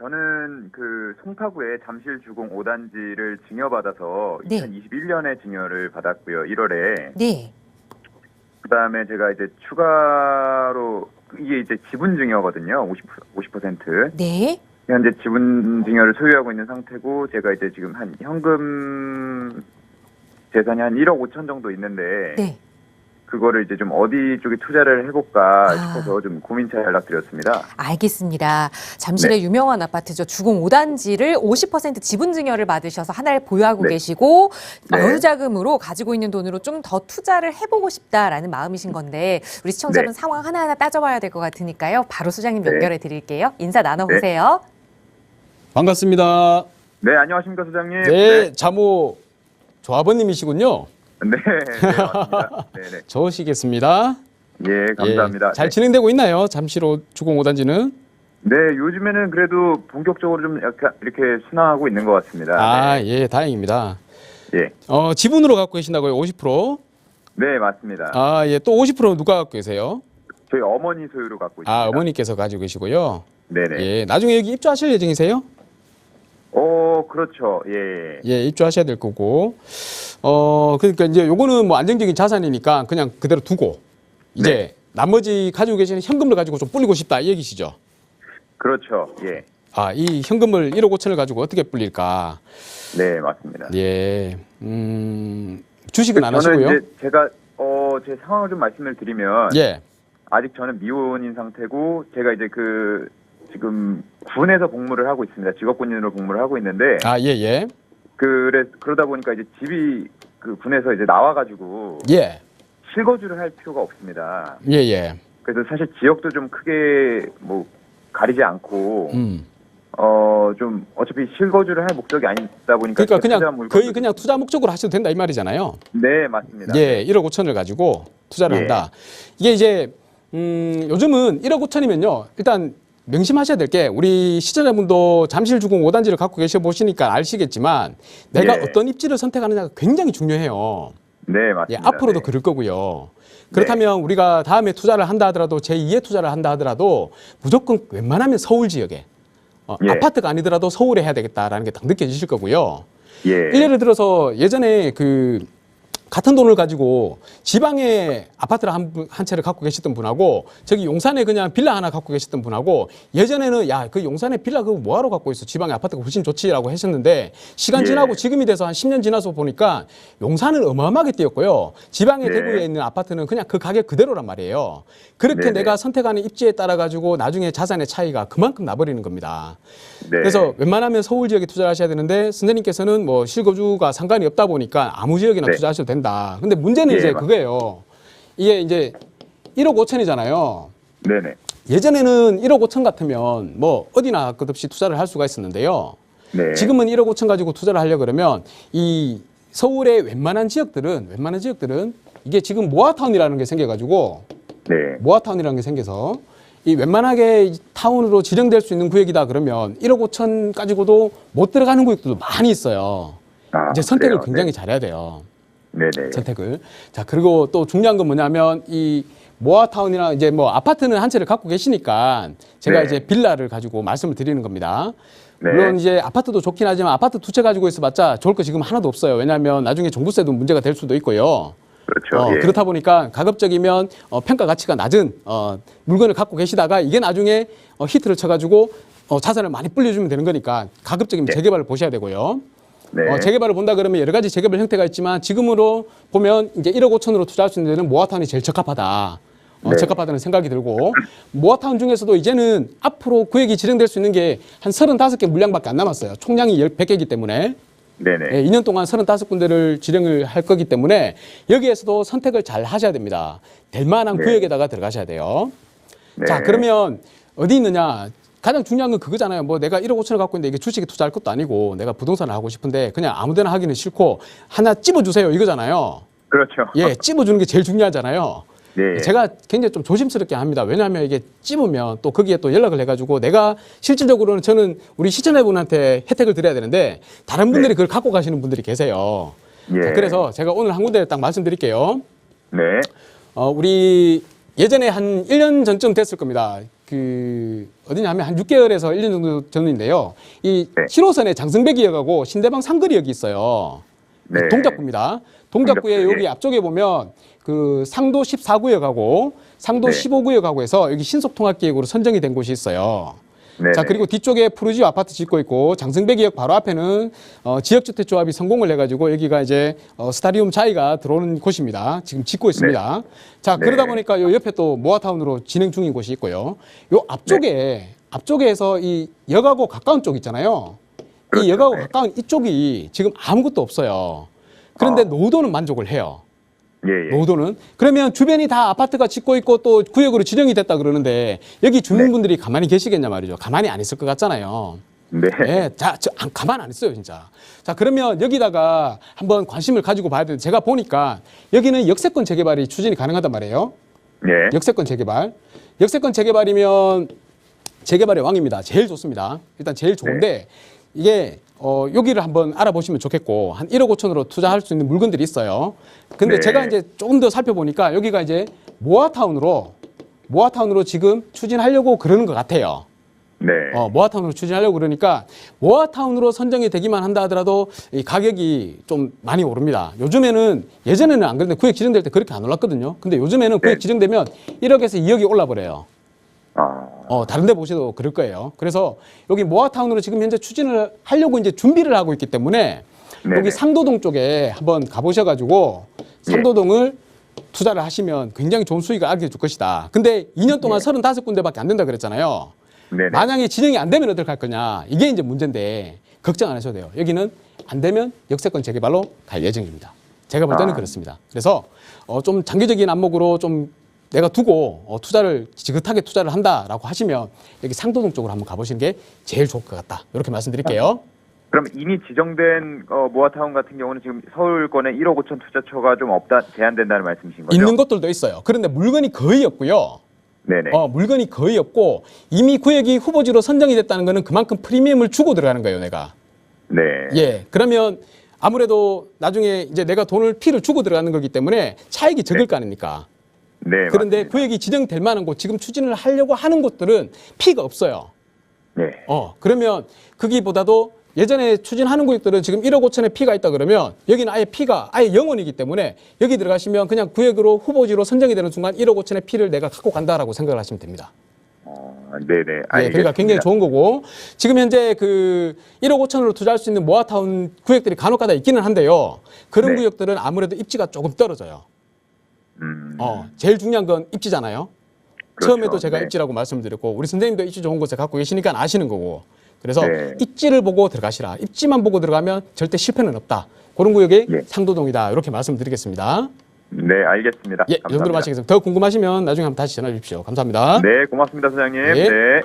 저는 그 송파구의 잠실 주공 5단지를 증여받아서 네. 2021년에 증여를 받았고요. 1월에. 네. 그다음에 제가 이제 추가로 이게 이제 지분 증여거든요. 50 50%. 네. 현재 지분 증여를 소유하고 있는 상태고 제가 이제 지금 한 현금 재산이 한 1억 5천 정도 있는데 네. 그거를 이제 좀 어디 쪽에 투자를 해볼까 아. 싶어서 좀 고민차 연락드렸습니다. 알겠습니다. 잠실의 유명한 아파트죠. 주공 5단지를 50% 지분 증여를 받으셔서 하나를 보유하고 네. 계시고 네. 여유자금으로 가지고 있는 돈으로 좀 더 투자를 해보고 싶다라는 마음이신 건데 우리 시청자분 네. 상황 하나하나 따져봐야 될 것 같으니까요. 바로 소장님 네. 연결해 드릴게요. 인사 나눠보세요. 반갑습니다. 네, 안녕하십니까 소장님. 네, 자모 조합원님이시군요. 네, 네, 맞습니다. 네, 네. 좋으시겠습니다. 예, 감사합니다. 예, 잘 네. 진행되고 있나요? 잠시로 주공 5단지는? 네, 요즘에는 그래도 본격적으로 좀 약간 이렇게 순항하고 있는 것 같습니다. 아, 예, 다행입니다. 예, 어, 지분으로 갖고 계신다고요? 50%? 네, 맞습니다. 아, 예, 또 50%는 누가 갖고 계세요? 저희 어머니 소유로 갖고 있습니다. 아, 어머니께서 가지고 계시고요. 네네. 예, 나중에 여기 입주하실 예정이세요? 어, 그렇죠. 예. 예, 입주하셔야 될 거고. 어, 그러니까 이제 요거는 뭐 안정적인 자산이니까 그냥 그대로 두고 이제 네. 나머지 가지고 계시는 현금을 가지고 좀 불리고 싶다 이 얘기시죠? 그렇죠. 예. 아, 이 현금을 1억 5천을 가지고 어떻게 불릴까? 네, 맞습니다. 예, 음, 주식은 안 저는 하시고요. 이제 제가 어, 제 상황을 좀 말씀을 드리면 예, 아직 저는 미혼인 상태고 제가 이제 그 지금 군에서 복무를 하고 있습니다. 직업군인으로 복무를 하고 있는데 아, 예, 예, 그래 그러다 보니까 이제 집이 그 군에서 이제 나와 가지고 예, 실거주를 할 필요가 없습니다. 예, 예, 그래서 사실 지역도 좀 크게 뭐 가리지 않고 음. 어 좀 어차피 실거주를 할 목적이 아니다 보니까 그러니까 투자 그냥 물건도- 거의 그냥 투자 목적으로 하셔도 된다 이 말이잖아요. 네 맞습니다. 예, 1억 5천을 가지고 투자를 예. 한다. 이게 이제 음, 요즘은 1억 5천이면요. 일단 명심하셔야 될 게 우리 시청자분도 잠실주공 5단지를 갖고 계셔 보시니까 아시겠지만 내가 예. 어떤 입지를 선택하느냐가 굉장히 중요해요. 네 예, 맞습니다. 앞으로도 네. 그럴 거고요. 그렇다면 우리가 다음에 투자를 한다 하더라도 제2의 투자를 한다 하더라도 무조건 웬만하면 서울 지역에 어, 예. 아파트가 아니더라도 서울에 해야 되겠다라는 게 딱 느껴지실 거고요. 예. 예를 들어서 예전에 그 같은 돈을 가지고 지방에 아파트를 한, 분- 한 채를 갖고 계셨던 분하고 저기 용산에 그냥 빌라 하나 갖고 계셨던 분하고 예전에는 야 그 용산에 빌라 그거 뭐하러 갖고 있어 지방에 아파트가 훨씬 좋지라고 하셨는데 시간 예. 지나고 지금이 돼서 한 10년 지나서 보니까 용산은 어마어마하게 뛰었고요 지방에 네. 대구에 있는 아파트는 그냥 그 가격 그대로란 말이에요 그렇게 네네. 내가 선택하는 입지에 따라 가지고 나중에 자산의 차이가 그만큼 나버리는 겁니다. 네. 그래서 웬만하면 서울 지역에 투자를 하셔야 되는데 선생님께서는 뭐 실거주가 상관이 없다 보니까 아무 지역이나 네. 투자하셔도 된다. 근데 문제는 예, 이제 맞- 그거예요. 이게 이제 1억 5천이잖아요. 네네. 예전에는 1억 5천 같으면 뭐 어디나 끝없이 투자를 할 수가 있었는데요. 네. 지금은 1억 5천 가지고 투자를 하려 그러면 이 서울의 웬만한 지역들은 웬만한 지역들은 이게 지금 모아타운이라는 게 생겨가지고 네. 모아타운이라는 게 생겨서 이 웬만하게 이 타운으로 지정될 수 있는 구역이다 그러면 1억 5천 가지고도 못 들어가는 구역들도 많이 있어요. 아, 이제 선택을 그래요? 굉장히 잘해야 돼요. 네. 네네. 선택을. 자 그리고 또 중요한 건 뭐냐면 이 모아타운이나 이제 뭐 아파트는 한 채를 갖고 계시니까 제가 네. 이제 빌라를 가지고 말씀을 드리는 겁니다. 네. 물론 이제 아파트도 좋긴 하지만 아파트 두 채 가지고 있어봤자 좋을 거 지금 하나도 없어요. 왜냐하면 나중에 종부세도 문제가 될 수도 있고요. 그렇죠. 어, 예. 그렇다 보니까 가급적이면 어, 평가 가치가 낮은 어, 물건을 갖고 계시다가 이게 나중에 어, 히트를 쳐가지고 어, 자산을 많이 불려주면 되는 거니까 가급적이면 네. 재개발을 보셔야 되고요. 네. 어, 재개발을 본다 그러면 여러 가지 재개발 형태가 있지만 지금으로 보면 이제 1억 5천으로 투자할 수 있는 데는 모아타운이 제일 적합하다. 어, 네. 적합하다는 생각이 들고 모아타운 중에서도 이제는 앞으로 구역이 지정될 수 있는 게 한 35개 물량밖에 안 남았어요. 총량이 100개이기 때문에 네네. 예, 2년 동안 35군데를 지정을 할 거기 때문에 여기에서도 선택을 잘 하셔야 됩니다. 될 만한 네. 구역에다가 들어가셔야 돼요. 네. 자, 그러면 어디 있느냐? 가장 중요한 건 그거잖아요. 뭐 내가 1억 5천을 갖고 있는데 이게 주식에 투자할 것도 아니고 내가 부동산을 하고 싶은데 그냥 아무 데나 하기는 싫고 하나 찝어주세요. 이거잖아요. 그렇죠. 예, 찝어주는 게 제일 중요하잖아요. 네. 제가 굉장히 좀 조심스럽게 합니다. 왜냐하면 이게 찝으면 또 거기에 또 연락을 해가지고 내가 실질적으로는 저는 우리 시청자분한테 혜택을 드려야 되는데 다른 분들이 그걸 갖고 가시는 분들이 계세요. 예. 자, 그래서 제가 오늘 한 군데 딱 말씀드릴게요. 네. 어, 우리 예전에 한 1년 전쯤 됐을 겁니다. 그 어디냐면 한 6개월에서 1년 정도 전인데요. 이 네. 7호선에 장승배기역하고 신대방 상거리역이 있어요. 네. 동작구입니다. 동작구에 동작구, 여기 예. 앞쪽에 보면 그 상도 14구역하고 상도 네. 15구역하고 해서 여기 신속통합계획으로 선정이 된 곳이 있어요. 네. 자 그리고 뒤쪽에 푸르지오 아파트 짓고 있고 장승배기역 바로 앞에는 어, 지역주택조합이 성공을 해가지고 여기가 이제 어, 스타리움 자이가 들어오는 곳입니다. 지금 짓고 있습니다. 자 네. 그러다 보니까 요 옆에 또 모아타운으로 진행 중인 곳이 있고요. 요 앞쪽에 네. 앞쪽에서 이 역하고 가까운 쪽 있잖아요. 그렇죠. 이 역하고 네. 가까운 이쪽이 지금 아무것도 없어요. 그런데 아. 노도는 만족을 해요. 예, 예. 노도는 그러면 주변이 다 아파트가 짓고 있고 또 구역으로 지정이 됐다 그러는데 여기 주민분들이 가만히 계시겠냐 말이죠. 가만히 안 있을 것 같잖아요. 네. 예, 자, 저, 안, 가만 안 있어요, 진짜. 자, 그러면 여기다가 한번 관심을 가지고 봐야 되는데 제가 보니까 여기는 역세권 재개발이 추진이 가능하단 말이에요. 네. 역세권 재개발. 역세권 재개발이면 재개발의 왕입니다. 제일 좋습니다. 일단 제일 좋은데 이게 어, 여기를 한번 알아보시면 좋겠고 한 1억 5천으로 투자할 수 있는 물건들이 있어요. 근데 네. 제가 이제 조금 더 살펴보니까 여기가 이제 모아타운으로 모아타운으로 지금 추진하려고 그러는 것 같아요. 네. 어, 모아타운으로 추진하려고 그러니까 모아타운으로 선정이 되기만 한다 하더라도 이 가격이 좀 많이 오릅니다. 요즘에는 예전에는 안 그랬는데 구역 지정될 때 그렇게 안 올랐거든요. 근데 요즘에는 구역 네. 지정되면 1억에서 2억이 올라 버려요. 아, 어, 다른 데 보셔도 그럴 거예요. 그래서 여기 모아타운으로 지금 현재 추진을 하려고 이제 준비를 하고 있기 때문에 네네. 여기 상도동 쪽에 한번 가보셔가지고 상도동을 투자를 하시면 굉장히 좋은 수익을 알게 줄 것이다. 근데 2년 동안 35군데밖에 안 된다 그랬잖아요. 네. 네. 만약에 진행이 안 되면 어떡할 거냐. 이게 이제 문제인데 걱정 안 하셔도 돼요. 여기는 안 되면 역세권 재개발로 갈 예정입니다. 제가 볼 때는 아. 그렇습니다. 그래서 어, 좀 장기적인 안목으로 좀 내가 두고 어, 투자를 지긋하게 투자를 한다라고 하시면 여기 상도동 쪽으로 한번 가보시는 게 제일 좋을 것 같다. 이렇게 말씀드릴게요. 그럼 이미 지정된 어, 모아타운 같은 경우는 지금 서울권에 1억 5천 투자처가 좀 없다 제한된다는 말씀이신 거죠? 있는 것들도 있어요. 그런데 물건이 거의 없고요. 네네. 어, 물건이 거의 없고 이미 구역이 후보지로 선정이 됐다는 거는 그만큼 프리미엄을 주고 들어가는 거예요, 내가. 네. 예. 그러면 아무래도 나중에 이제 내가 돈을 피를 주고 들어가는 거기 때문에 차익이 적을 거 아닙니까? 네. 그런데 맞습니다. 구역이 지정될 만한 곳, 지금 추진을 하려고 하는 곳들은 피가 없어요. 네. 어, 그러면 거기보다도 예전에 추진하는 구역들은 지금 1억 5천에 피가 있다 그러면 여기는 아예 피가 아예 영원이기 때문에 여기 들어가시면 그냥 구역으로 후보지로 선정이 되는 순간 1억 5천의 피를 내가 갖고 간다라고 생각을 하시면 됩니다. 어, 네네. 예, 알겠습니다. 그러니까 굉장히 좋은 거고 지금 현재 그 1억 5천으로 투자할 수 있는 모아타운 구역들이 간혹가다 있기는 한데요. 그런 네. 구역들은 아무래도 입지가 조금 떨어져요. 음, 어, 제일 중요한 건 입지잖아요. 그렇죠. 처음에도 제가 네. 입지라고 말씀드렸고 우리 선생님도 입지 좋은 곳에 갖고 계시니까 아시는 거고. 그래서 네. 입지를 보고 들어가시라. 입지만 보고 들어가면 절대 실패는 없다. 그런 구역이 예. 상도동이다. 이렇게 말씀드리겠습니다. 네, 알겠습니다. 예, 이 정도로 감사합니다. 마치겠습니다. 더 궁금하시면 나중에 한번 다시 전화 주십시오. 감사합니다. 네, 고맙습니다, 소장님. 네. 네.